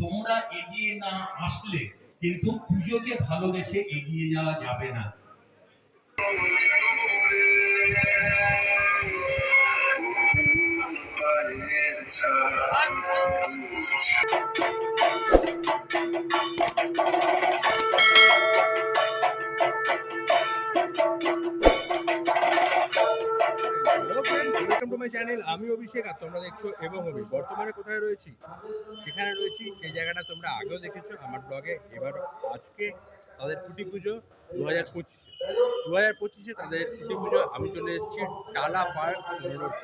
তোমরা এগিয়ে না আসলে কিন্তু পুজোকে ভালোবেসে এগিয়ে যাওয়া যাবে না। ওয়েলকাম চ্যানেল আমি অভিষেক, আর তোমরা দেখছ এবং হবি বর্তমানে কোথায় রয়েছি? সেখানে রয়েছি, সেই জায়গাটা তোমরা আগেও দেখেছ আমার ব্লগে এবার আজকে তাদের কুটি পুজো দু হাজার পঁচিশে। দু হাজার পঁচিশে তাদের কুটি পুজো আমি চলে এসেছি টালা পার্ক পুনরোড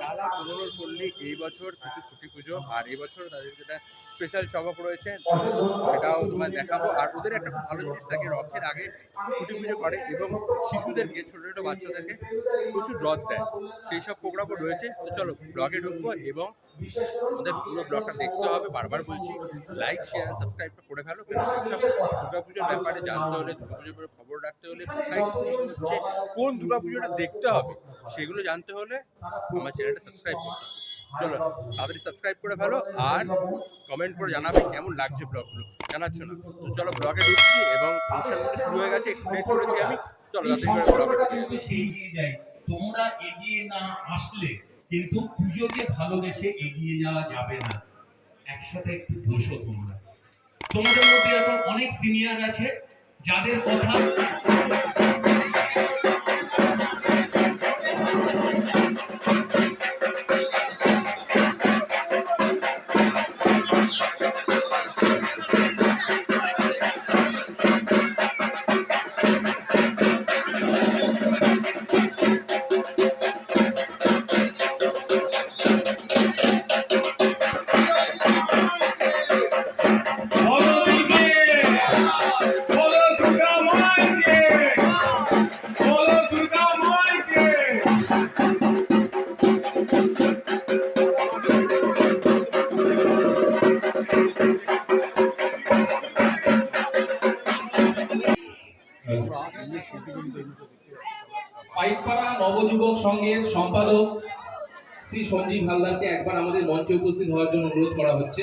টালা পুনরোড পল্লী এই বছর কিন্তু কুটি পুজো, আর এই বছর তাদের যেটা স্পেশাল চমক রয়েছে সেটাও তোমায় দেখাবো। আর ওদের একটা খুব ভালো জিনিস থাকে, রথের আগে কুটি পুজো করে এবং শিশুদেরকে, ছোট ছোট বাচ্চাদেরকে প্রচুর রথ দেয়। সেই সব প্রোগ্রামও রয়েছে। তো চলো ব্লগে ঢুকবো এবং আমাদের পুরো ব্লগটা দেখতে হবে বারবার বলছি লাইক শেয়ার সাবস্ক্রাইবটা করে ফেলো দুর্গাপুজোর ব্যাপারে জানতে হলে দুর্গাপুজোর ব্যাপারে খবর রাখতে হলে কোথায় হচ্ছে কোন দুর্গাপুজোটা দেখতে হবে সেগুলো জানতে হলে আমার চ্যানেলটা সাবস্ক্রাইব করতে হবে। চলো তাড়াতাড়ি সাবস্ক্রাইব করে ফেলো আর কমেন্ট করে জানাবে কেমন লাগছে ব্লগগুলো জানাচ্ছ না। তো চলো ব্লগে ঢুকছি এবং অনুষ্ঠানগুলো শুরু হয়ে গেছে একটু লেট করেছি আমি। চলো তাড়াতাড়ি করে ব্লগে ঢুকে তোমরা এগিয়ে না আসলে কিন্তু পুজোকে ভালোবেসে এগিয়ে যাওয়া যাবে না, একসাথে একটু বসো তোমরা। তোমাদের মধ্যে এখন অনেক সিনিয়র আছে, যাদের কথা পাইকপাড়া নবযুবক সংঘের সম্পাদক শ্রী সঞ্জীব হালদারকে একবার আমাদের মঞ্চে উপস্থিত হওয়ার জন্য অনুরোধ করা হচ্ছে।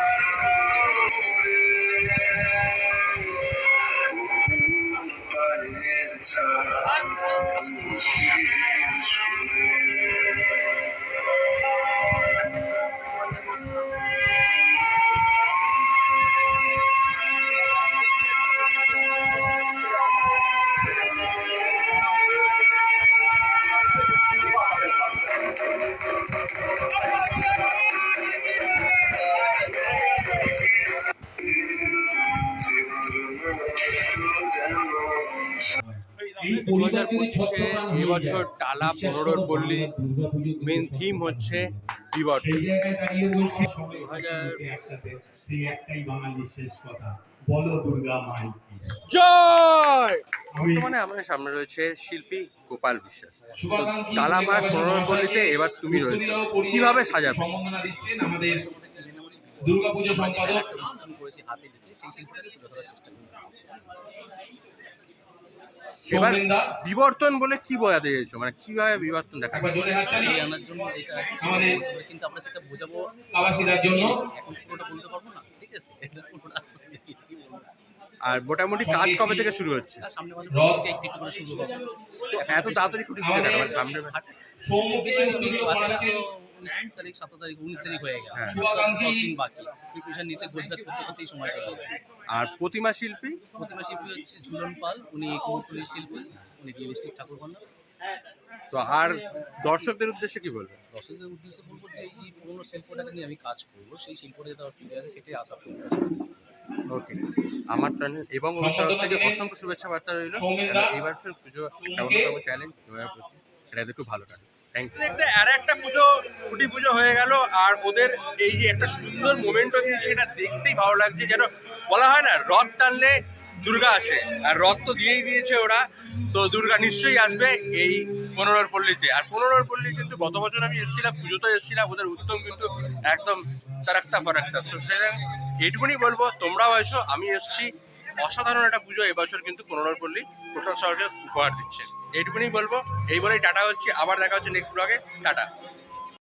দু হাজার পঁচিশে এবছর টালা করো পল্লী মেন থিম হচ্ছে বিবর্তন। সেই জায়গায় দাঁড়িয়ে বলছি সবাই দু হাজার- হাসি মুখে একসাথে সেই একটাই বাঙালির শেষ কথা। বলো দুর্গা মাই জয়! বর্তমানে আমাদের সামনে রয়েছে শিল্পী গোপাল বিশ্বাস। শুভাকাঙ্ক্ষী কালামার পনেরো এবার তুমি রয়েছে। কীভাবে সাজাবে? সম্বর্ধনা দিচ্ছেন আমাদের দুর্গাপুজো সম্পাদক। এবার বিবর্তন বলে কি বোঝাতে চাইছো মানে কীভাবে বিবর্তন দেখা জন্য আছে। আমাদের কিন্তু আমরা সেটা বোঝাবো। জন্য। এখন পুরোটা বলতে পারব না? ঠিক আছে এটা পুরোটা আস্তে আর মোটামুটি কাজ কবে থেকে শুরু হচ্ছে? সামনে মাসে একটু একটু করে শুরু হবে। এত তাড়াতাড়ি মানে সামনে বেশি উনিশ তারিখ সতেরো তারিখ উনিশ তারিখ হয়ে গেল। হ্যাঁ। বাকি। প্রিপারেশন নিতে গোছ গাছ করতে করতেই সময় চলে আর প্রতিমা শিল্পী? প্রতিমা শিল্পী হচ্ছে ঝুলন পাল উনি শিল্পী উনি রিয়েলিস্টিক ঠাকুর কন্যা তো আর দর্শকদের উদ্দেশ্যে কি বলবে দর্শকদের উদ্দেশ্যে বলব যে এই যে পুরোনো শিল্পটাকে নিয়ে আমি কাজ করব সেই শিল্পটা যাতে আমার ফিরে আসে সেটাই আশা করব ওকে। আমার এবং অসংখ্য শুভেচ্ছা বার্তা রইল। এবার। পুজো চ্যালেঞ্জ দু হাজার পঁচিশ একটু ভালো কাটে ইউ আর একটা পুজো, কুটি পুজো হয়ে গেল, আর ওদের এই যে একটা সুন্দর মোমেন্টও দিয়েছে এটা দেখতেই ভালো লাগছে, যেন বলা হয় না, রথ টানলে দুর্গা আসে, আর রথ তো দিয়েই দিয়েছে ওরা, তো দুর্গা নিশ্চয়ই আসবে এই পনেরোর পল্লীতে আর পনেরোর পল্লী কিন্তু গত বছর আমি এসেছিলাম পুজোতে এসেছিলাম, ওদের উত্তম কিন্তু একদম তারাক্তা ফারাক্তা। তো এইটুকুনি বলব, তোমরাও এসো, আমি এসেছি। অসাধারণ একটা পুজো, এবছর কিন্তু পনেরোর পল্লী কোটাল শহরকে উপহার দিচ্ছে। এইটুকুনি বলব। এই বলেই টাটা হচ্ছে। আবার দেখা হচ্ছে নেক্সট ব্লগে টাটা।